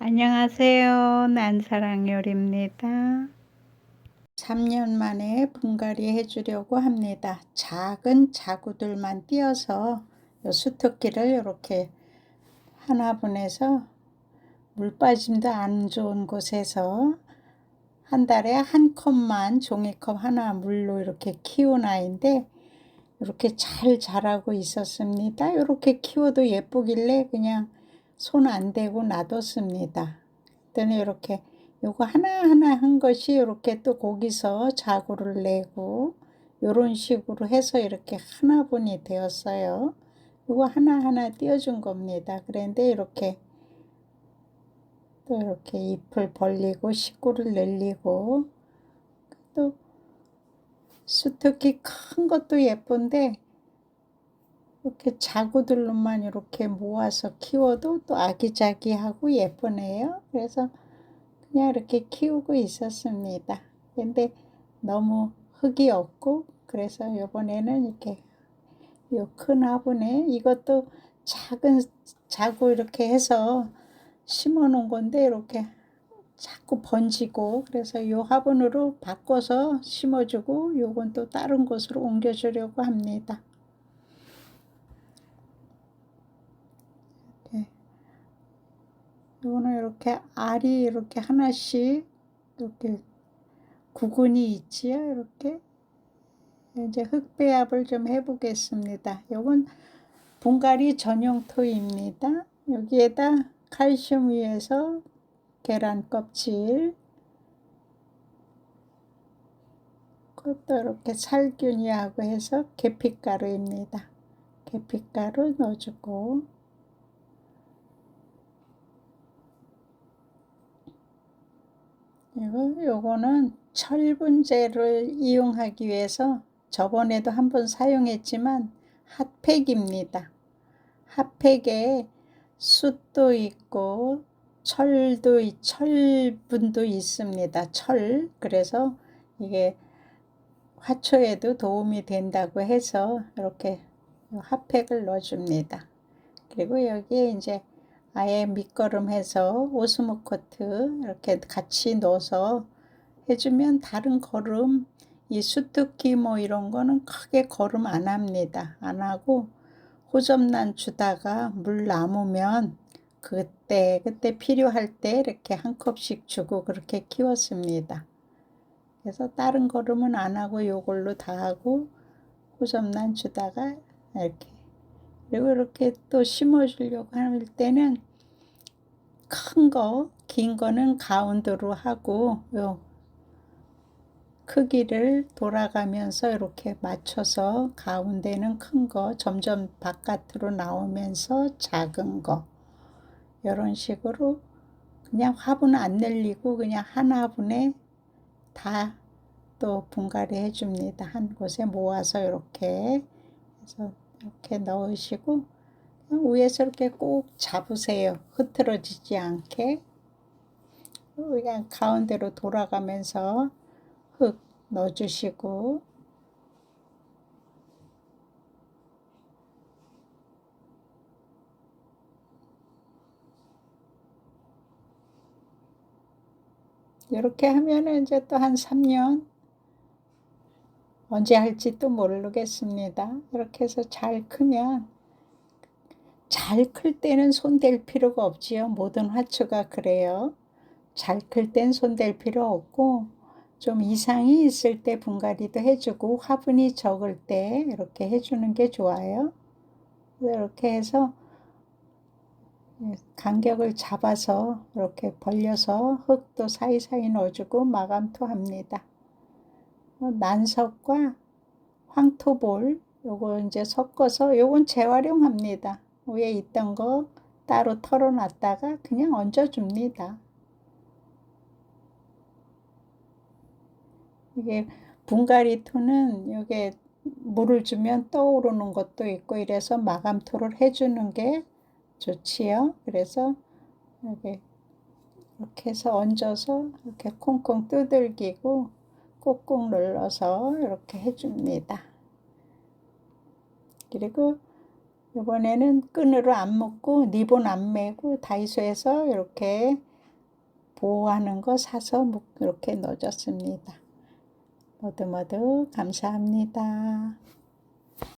안녕하세요. 난사랑요리입니다. 3년 만에 분갈이 해주려고 합니다. 작은 자구들만 띄어서 요 수특기를 이렇게 하나 분해서 물 빠짐도 안 좋은 곳에서 한 달에 한 컵만 종이컵 하나 물로 이렇게 키운 아이인데 이렇게 잘 자라고 있었습니다. 이렇게 키워도 예쁘길래 그냥 손 안 대고 놔뒀습니다. 그랬더니 이렇게 요거 하나하나 한 것이 이렇게 또 거기서 자구를 내고 요런 식으로 해서 이렇게 하나분이 되었어요. 요거 하나하나 띄워준 겁니다. 그런데 이렇게 또 이렇게 잎을 벌리고 식구를 늘리고 또 수특히 큰 것도 예쁜데 이렇게 자구들로만 이렇게 모아서 키워도 또 아기자기하고 예쁘네요. 그래서 그냥 이렇게 키우고 있었습니다. 근데 너무 흙이 없고 그래서 이번에는 이렇게 요 큰 화분에 이것도 작은 자구 이렇게 해서 심어 놓은 건데 이렇게 자꾸 번지고 그래서 요 화분으로 바꿔서 심어주고 요건 또 다른 곳으로 옮겨주려고 합니다. 요거는 이렇게 알이 이렇게 하나씩 이렇게 구근이 있지요. 이렇게 이제 흙배합을 좀 해보겠습니다. 요건 분갈이 전용 토입니다. 여기에다 칼슘 위에서 계란 껍질 그것도 이렇게 살균이하고 해서 계피가루입니다. 계피가루 넣어주고 이거 요거는 철분제를 이용하기 위해서 저번에도 한번 사용했지만 핫팩입니다. 핫팩에 숯도 있고 철도 철분도 있습니다. 철 그래서 이게 화초에도 도움이 된다고 해서 이렇게 핫팩을 넣어줍니다. 그리고 여기에 이제 아예 밑거름 해서 오스모 코트 이렇게 같이 넣어서 해주면 다른 거름 이 수특기 뭐 이런 거는 크게 거름 안 합니다. 안 하고 호접란 주다가 물 남으면 그때 그때 필요할 때 이렇게 한 컵씩 주고 그렇게 키웠습니다. 그래서 다른 거름은 안 하고 요걸로 다 하고 호접란 주다가 이렇게 그리고 이렇게 또 심어주려고 할 때는 큰 거, 긴 거는 가운데로 하고 요 크기를 돌아가면서 이렇게 맞춰서 가운데는 큰 거 점점 바깥으로 나오면서 작은 거 이런 식으로 그냥 화분 안 늘리고 그냥 한 화분에 다 또 분갈이 해줍니다. 한 곳에 모아서 이렇게 해서 이렇게 넣으시고 위에서 이렇게 꼭 잡으세요. 흐트러지지 않게. 그냥 가운데로 돌아가면서 흙 넣어주시고 이렇게 하면은 이제 또 한 3년 언제 할지 또 모르겠습니다. 이렇게 해서 잘 크면 잘 클 때는 손댈 필요가 없지요. 모든 화초가 그래요. 잘 클 땐 손댈 필요 없고 좀 이상이 있을 때 분갈이도 해주고 화분이 적을 때 이렇게 해주는 게 좋아요. 이렇게 해서 간격을 잡아서 이렇게 벌려서 흙도 사이사이 넣어주고 마감토 합니다. 난석과 황토볼 요거 이제 섞어서 요건 재활용합니다. 위에 있던 거 따로 털어놨다가 그냥 얹어줍니다. 이게 분갈이토는 이게 물을 주면 떠오르는 것도 있고 이래서 마감토를 해주는 게 좋지요. 그래서 이렇게 이렇게 해서 얹어서 이렇게 콩콩 두들기고 꾹꾹 눌러서 이렇게 해줍니다. 그리고 이번에는 끈으로 안 묶고 리본 안 매고 다이소에서 이렇게 보호하는 거 사서 묶- 이렇게 넣어줬습니다. 모두 모두 감사합니다.